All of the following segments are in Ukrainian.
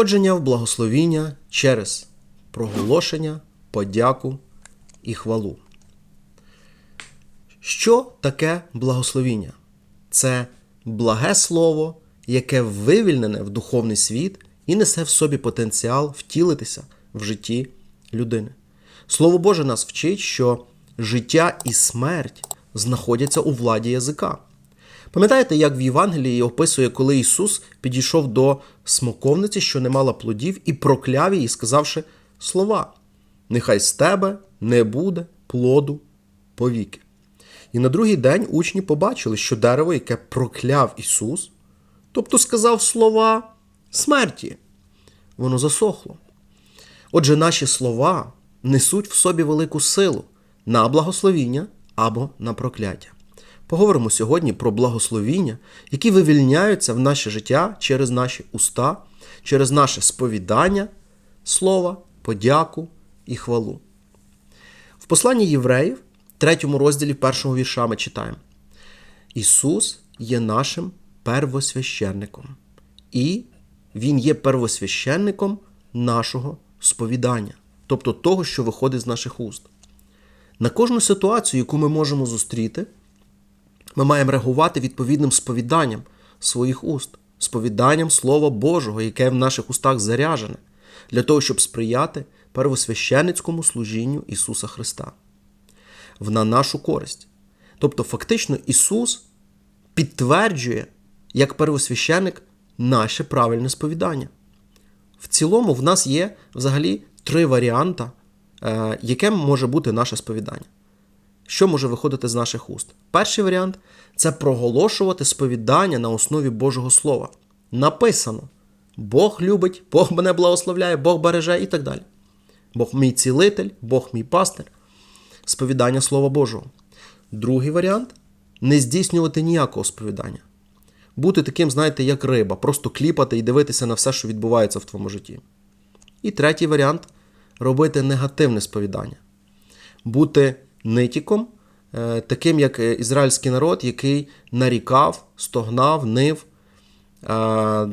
Входження в благословіння через проголошення, подяку і хвалу. Що таке благословіння? Це благе слово, яке вивільнене в духовний світ і несе в собі потенціал втілитися в житті людини. Слово Боже нас вчить, що життя і смерть знаходяться у владі язика. Пам'ятаєте, як в Євангелії описує, коли Ісус підійшов до смоковниці, що не мала плодів, і прокляв її, сказавши слова: Нехай з тебе не буде плоду повіки. І на другий день учні побачили, що дерево, яке прокляв Ісус, тобто сказав слова смерті, воно засохло. Отже, наші слова несуть в собі велику силу на благословіння або на прокляття. Поговоримо сьогодні про благословіння, які вивільняються в наше життя через наші уста, через наше сповідання, слова, подяку і хвалу. В посланні євреїв, третьому розділі першого вірша ми читаємо: Ісус є нашим первосвященником, і Він є первосвященником нашого сповідання, тобто того, що виходить з наших уст. На кожну ситуацію, яку ми можемо зустріти, ми маємо реагувати відповідним сповіданням своїх уст, сповіданням Слова Божого, яке в наших устах заряжене, для того, щоб сприяти первосвященницькому служінню Ісуса Христа на нашу користь. Тобто, фактично, Ісус підтверджує, як первосвященник, наше правильне сповідання. В цілому, в нас є взагалі три варіанти, е, яке може бути наше сповідання. Що може виходити з наших уст? Перший варіант це проголошувати сповідання на основі Божого Слова. Написано: Бог любить, Бог мене благословляє, Бог береже і так далі. Бог мій цілитель, Бог мій пастир. Сповідання Слова Божого. Другий варіант не здійснювати ніякого сповідання. Бути таким, знаєте, як риба, просто кліпати і дивитися на все, що відбувається в твоєму житті. І третій варіант робити негативне сповідання. Бути нитіком, е, таким як ізраїльський народ, який нарікав, стогнав, нив, е,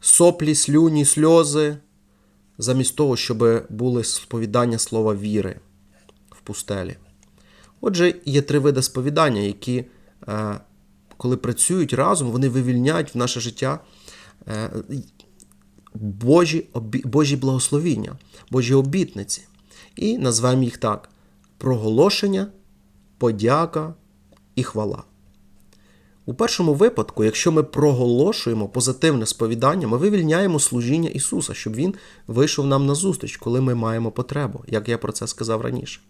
соплі, слюні, сльози, замість того, щоб були сповідання слова віри в пустелі. Отже, є три види сповідання, які, е, коли працюють разом, вони вивільняють в наше життя Божі, Божі благословіння, Божі обітниці. І назвемо їх так: проголошення, подяка і хвала. У першому випадку, якщо ми проголошуємо позитивне сповідання, ми вивільняємо служіння Ісуса, щоб Він вийшов нам на зустріч, коли ми маємо потребу, як я про це сказав раніше.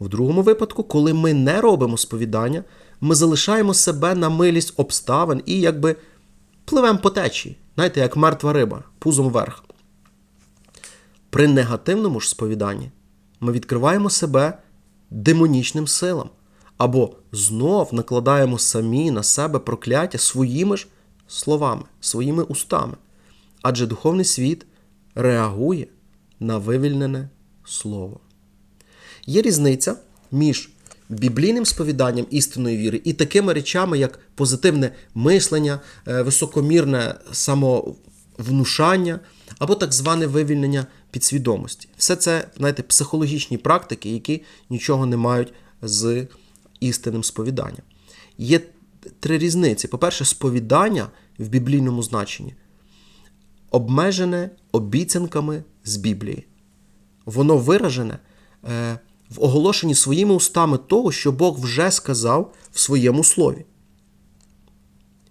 В другому випадку, коли ми не робимо сповідання, ми залишаємо себе на милість обставин і якби пливемо по течії, знаєте, як мертва риба, пузом вверх. При негативному ж сповіданні ми відкриваємо себе демонічним силам, або знов накладаємо самі на себе прокляття своїми ж словами, своїми устами. Адже духовний світ реагує на вивільнене слово. Є різниця між біблійним сповіданням істинної віри і такими речами, як позитивне мислення, е, високомірне самовнушання або так зване вивільнення підсвідомості. Все це, знаєте, психологічні практики, які нічого не мають з істинним сповіданням. Є три різниці. По-перше, сповідання в біблійному значенні обмежене обіцянками з Біблії. Воно виражене е, в оголошенні своїми устами того, що Бог вже сказав в своєму слові.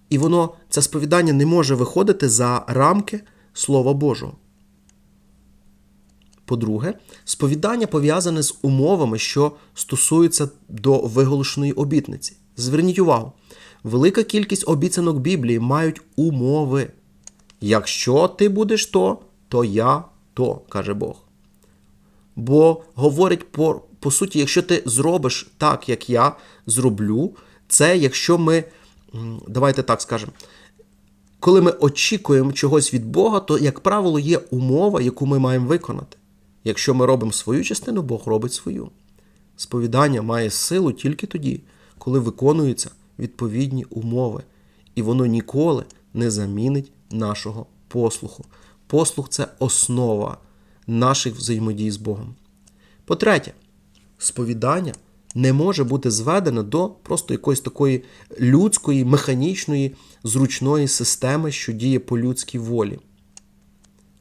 І воно, це сповідання не може виходити за рамки Слова Божого. По-друге, сповідання пов'язане з умовами, що стосуються до виголошеної обітниці. Зверніть увагу, велика кількість обіцянок Біблії мають умови. Якщо ти будеш то, то я то, каже Бог. Бо говорить по, по суті, якщо ти зробиш так, як я зроблю, це якщо ми, давайте так скажемо, коли ми очікуємо чогось від Бога, то, як правило, є умова, яку ми маємо виконати. Якщо ми робимо свою частину, Бог робить свою. Сповідання має силу тільки тоді, коли виконуються відповідні умови, і воно ніколи не замінить нашого послуху. Послух це основа наших взаємодій з Богом. По-третє, сповідання не може бути зведено до просто якоїсь такої людської, механічної, зручної системи, що діє по людській волі.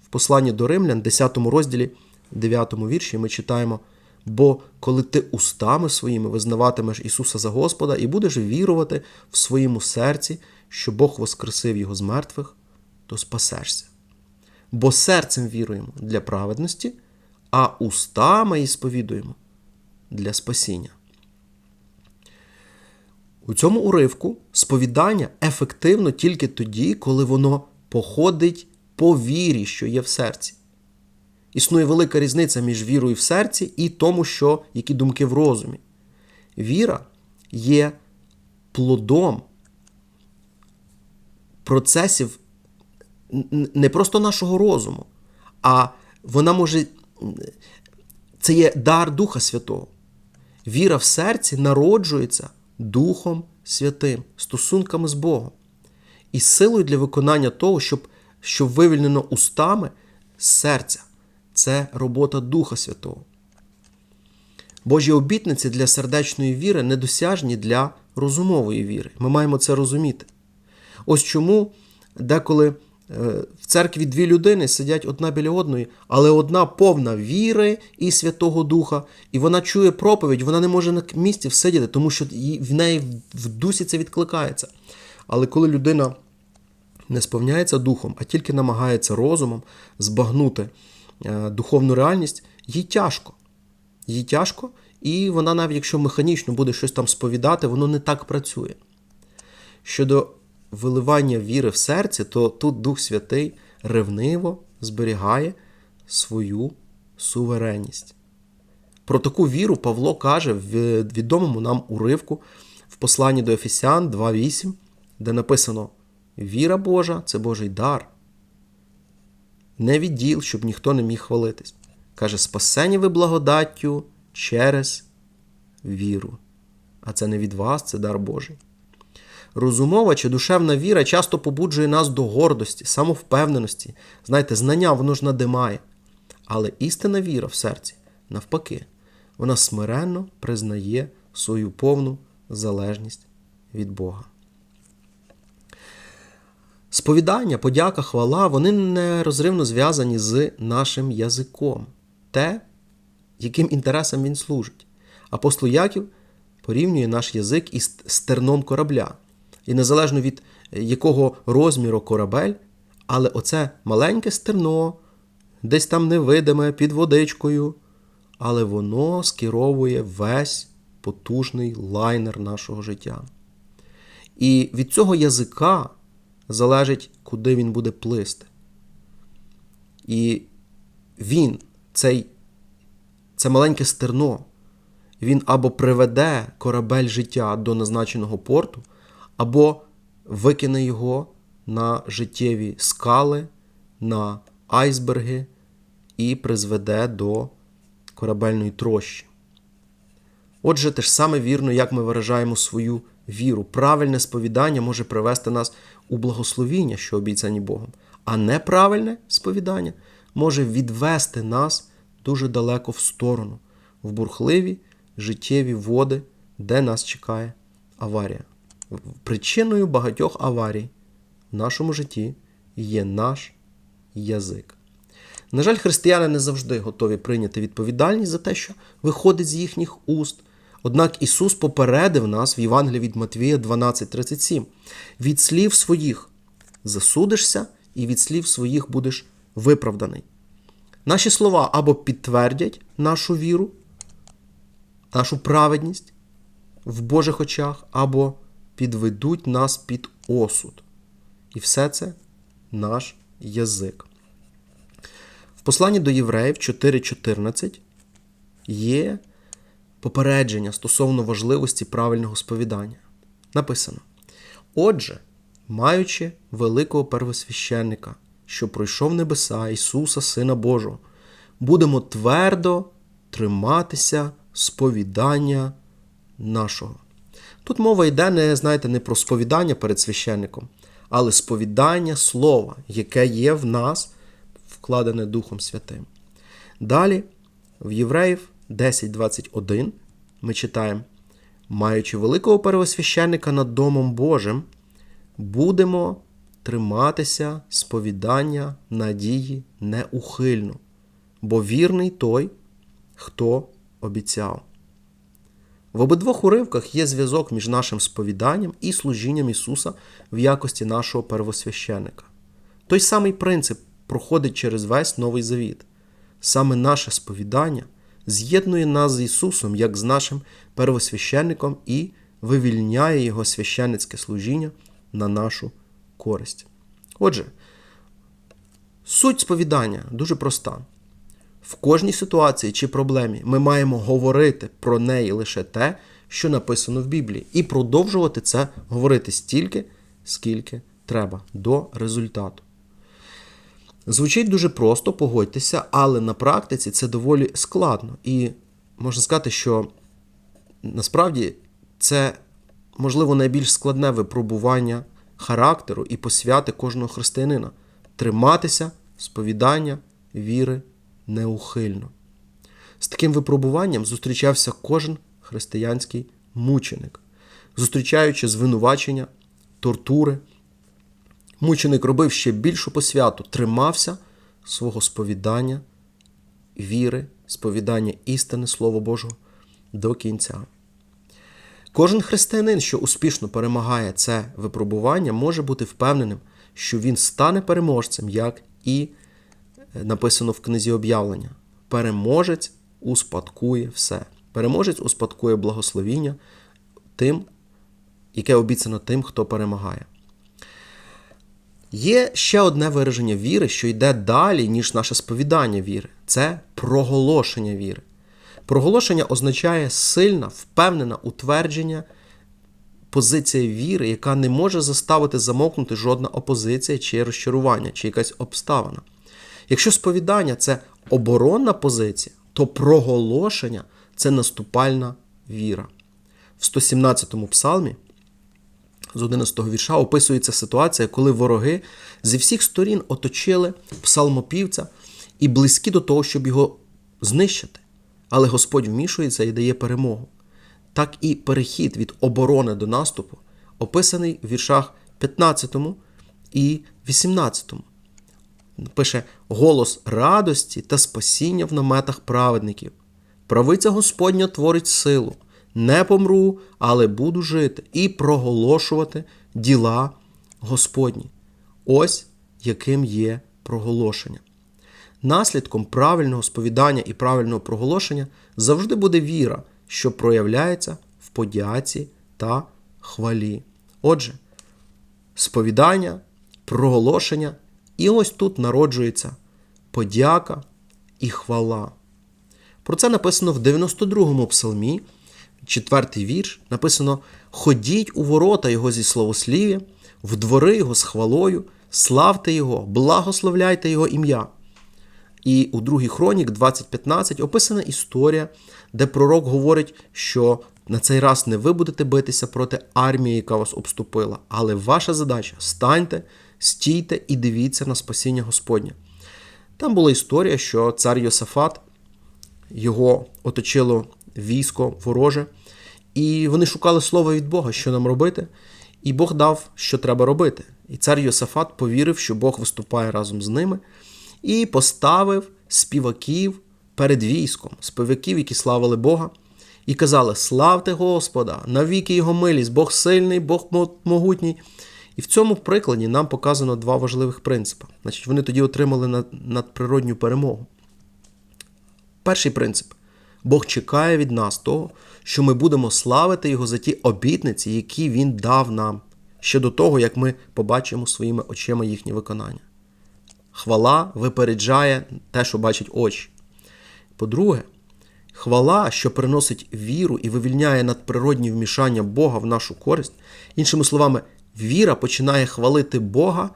В посланні до Римлян, 10 розділі, 9 вірші, ми читаємо: бо коли ти устами своїми визнаватимеш Ісуса за Господа і будеш вірувати в своєму серці, що Бог воскресив Його з мертвих, то спасешся. Бо серцем віруємо для праведності, а устами і сповідуємо для спасіння. У цьому уривку сповідання ефективно тільки тоді, коли воно походить по вірі, що є в серці. Існує велика різниця між вірою в серці і тому, що які думки в розумі. Віра є плодом процесів не просто нашого розуму, а вона може. Це є дар Духа Святого. Віра в серці народжується Духом Святим, стосунками з Богом. І силою для виконання того, щоб, що вивільнено устами з серця. Це робота Духа Святого. Божі обітниці для сердечної віри недосяжні для розумової віри. Ми маємо це розуміти. Ось чому деколи в церкві дві людини сидять одна біля одної, але одна повна віри і Святого Духа, і вона чує проповідь, вона не може на місці всидіти, тому що в неї в дусі це відкликається. Але коли людина не сповняється духом, а тільки намагається розумом збагнути духовну реальність, їй тяжко. Їй тяжко, і вона, навіть якщо механічно буде щось там сповідати, воно не так працює. Щодо виливання віри в серці, то тут Дух Святий ревниво зберігає свою суверенність. Про таку віру Павло каже в відомому нам уривку в посланні до Ефесян 2.8, де написано: Віра Божа це Божий дар. Не відділ, щоб ніхто не міг хвалитись. Каже, спасені ви благодаттю через віру. А це не від вас, це дар Божий. Розумова чи душевна віра часто побуджує нас до гордості, самовпевненості. Знаєте, знання воно ж надимає. Але істинна віра в серці, навпаки, вона смиренно признає свою повну залежність від Бога. Сповідання, подяка, хвала, вони нерозривно зв'язані з нашим язиком, те, яким інтересам він служить. Апостол Яків порівнює наш язик із стерном корабля. І незалежно від якого розміру корабель, але оце маленьке стерно, десь там невидиме під водичкою, але воно скеровує весь потужний лайнер нашого життя. І від цього язика залежить, куди він буде плисти. І він, цей, це маленьке стерно, він або приведе корабель життя до назначеного порту, або викине його на життєві скали, на айсберги і призведе до корабельної трощі. Отже, те ж саме вірно, як ми виражаємо свою віру. Правильне сповідання може привести нас у благословіння, що обіцяні Богом, а неправильне сповідання може відвести нас дуже далеко в сторону, в бурхливі життєві води, де нас чекає аварія. Причиною багатьох аварій в нашому житті є наш язик. На жаль, християни не завжди готові прийняти відповідальність за те, що виходить з їхніх уст. Однак Ісус попередив нас в Євангелії від Матвія 12:37. Від слів своїх засудишся, і від слів своїх будеш виправданий. Наші слова або підтвердять нашу віру, нашу праведність в Божих очах, або підведуть нас під осуд. І все це наш язик. В посланні до Євреїв 4.14 є попередження стосовно важливості правильного сповідання. Написано: Отже, маючи великого первосвященника, що пройшов небеса Ісуса, Сина Божого, будемо твердо триматися сповідання нашого. Тут мова йде, не знаєте, не про сповідання перед священником, але сповідання слова, яке є в нас, вкладене Духом Святим. Далі, в Євреїв 10.21 ми читаємо, маючи великого первосвященника над Домом Божим, будемо триматися сповідання надії неухильно, бо вірний той, хто обіцяв. В обидвох уривках є зв'язок між нашим сповіданням і служінням Ісуса в якості нашого первосвященика. Той самий принцип проходить через весь Новий Завіт. Саме наше сповідання з'єднує нас з Ісусом як з нашим первосвященником і вивільняє Його священницьке служіння на нашу користь. Отже, суть сповідання дуже проста. В кожній ситуації чи проблемі ми маємо говорити про неї лише те, що написано в Біблії, і продовжувати це говорити стільки, скільки треба, до результату. Звучить дуже просто, погодьтеся, але на практиці це доволі складно. І можна сказати, що насправді це, можливо, найбільш складне випробування характеру і посвяти кожного християнина триматися сповідання віри неухильно. З таким випробуванням зустрічався кожен християнський мученик, зустрічаючи звинувачення, тортури. Мученик робив ще більшу посвяту, тримався свого сповідання, віри, сповідання істини Слова Божого до кінця. Кожен християнин, що успішно перемагає це випробування, може бути впевненим, що він стане переможцем, як і написано в книзі об'явлення. Переможець успадкує все. Переможець успадкує благословіння тим, яке обіцяно тим, хто перемагає. Є ще одне вираження віри, що йде далі, ніж наше сповідання віри. Це проголошення віри. Проголошення означає сильна, впевнена утвердження позиція віри, яка не може заставити замовкнути жодна опозиція чи розчарування, чи якась обставина. Якщо сповідання це оборонна позиція, то проголошення це наступальна віра. В 117 му псалмі з 11 го вірша описується ситуація, коли вороги зі всіх сторін оточили псалмопівця і близькі до того, щоб його знищити. Але Господь вмішується і дає перемогу. Так і перехід від оборони до наступу описаний в віршах 15 і 18. Пише голос радості та спасіння в наметах праведників. Правиця Господня творить силу. Не помру, але буду жити і проголошувати діла Господні. Ось яким є проголошення. Наслідком правильного сповідання і правильного проголошення завжди буде віра, що проявляється в подяці та хвалі. Отже, сповідання, проголошення, і ось тут народжується подяка і хвала. Про це написано в 92-му псалмі, четвертий вірш, написано: Ходіть у ворота Його зі словослів'я, в двори Його з хвалою, славте Його, благословляйте Його ім'я. І у другій хронік 20.15 описана історія, де пророк говорить, що на цей раз не ви будете битися проти армії, яка вас обступила, але ваша задача станьте, стійте і дивіться на спасіння Господнє. Там була історія, що цар Йосафат, його оточило військо вороже, і вони шукали слова від Бога, що нам робити, і Бог дав, що треба робити. І цар Йосафат повірив, що Бог виступає разом з ними і поставив співаків перед військом, співаків, які славили Бога, і казали: Славте Господа! Навіки Його милість, Бог сильний, Бог могутній. І в цьому прикладі нам показано два важливих принципи. Значить, Вони тоді отримали надприродню перемогу. Перший принцип: Бог чекає від нас того, що ми будемо славити Його за ті обітниці, які Він дав нам, ще до того, як ми побачимо своїми очима їхнє виконання хвала випереджає те, що бачать очі. По-друге, хвала, що приносить віру і вивільняє надприродні вмішання Бога в нашу користь. Іншими словами, віра починає хвалити Бога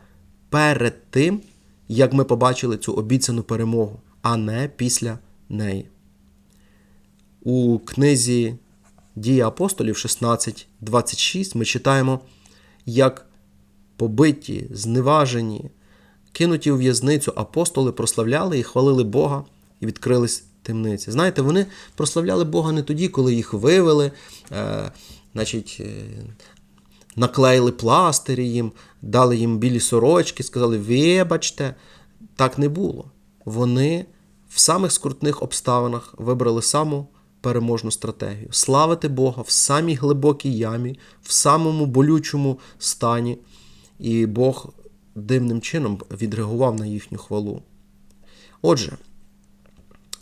перед тим, як ми побачили цю обіцяну перемогу, а не після неї. У книзі Дії апостолів 16.26 ми читаємо, як побиті, зневажені, кинуті у в'язницю, апостоли прославляли і хвалили Бога і відкрились темниці. Знаєте, вони прославляли Бога не тоді, коли їх вивели, е, значить, е, наклеїли пластирі їм, дали їм білі сорочки, сказали, вибачте, так не було. Вони в самих скрутних обставинах вибрали саму переможну стратегію славити Бога в самій глибокій ямі, в самому болючому стані. І Бог дивним чином відреагував на їхню хвалу. Отже,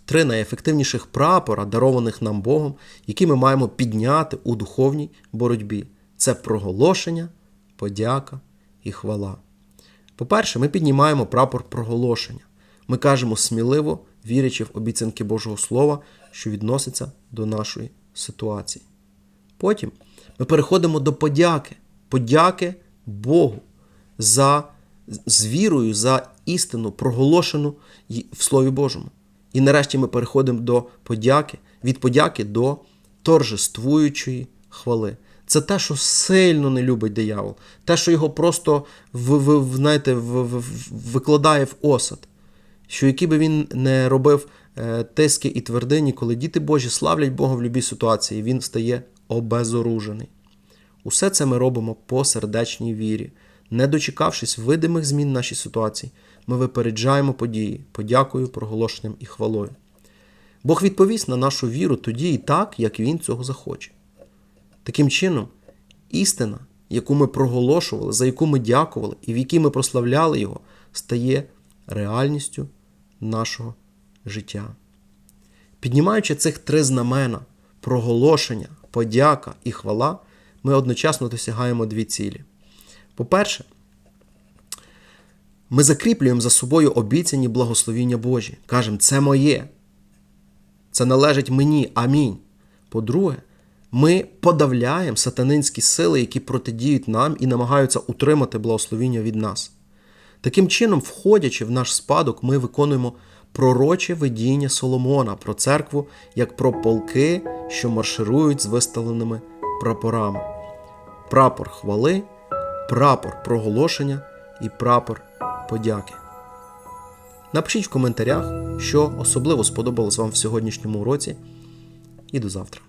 три найефективніших прапора, дарованих нам Богом, які ми маємо підняти у духовній боротьбі це проголошення, подяка і хвала. По-перше, ми піднімаємо прапор проголошення. Ми кажемо сміливо, вірячи в обіцянки Божого Слова, що відноситься до нашої ситуації. Потім ми переходимо до подяки, подяки Богу за з вірою за істину, проголошену в Слові Божому. І нарешті ми переходимо до подяки, від подяки до торжествуючої хвали. Це те, що сильно не любить диявол, те, що його просто в, в, знаєте, в, в- викладає в осад. Що який би він не робив е, тиски і твердині, коли діти Божі славлять Бога в будь-якій ситуації, він стає обезоружений. Усе це ми робимо по сердечній вірі. Не дочекавшись видимих змін нашій ситуації, ми випереджаємо події, подякою, проголошенням і хвалою. Бог відповість на нашу віру тоді і так, як Він цього захоче. Таким чином, істина, яку ми проголошували, за яку ми дякували і в якій ми прославляли Його, стає реальністю нашого життя. Піднімаючи цих три знамена проголошення, подяка і хвала, ми одночасно досягаємо дві цілі. По-перше, ми закріплюємо за собою обіцяні благословіння Божі. Кажемо, це моє, це належить мені. Амінь. По-друге, ми подавляємо сатанинські сили, які протидіють нам і намагаються утримати благословіння від нас. Таким чином, входячи в наш спадок, ми виконуємо пророче видіння Соломона про церкву як про полки, що марширують з виставленими прапорами. Прапор хвали, прапор проголошення і прапор подяки. Напишіть в коментарях, що особливо сподобалось вам в сьогоднішньому уроці, і до завтра.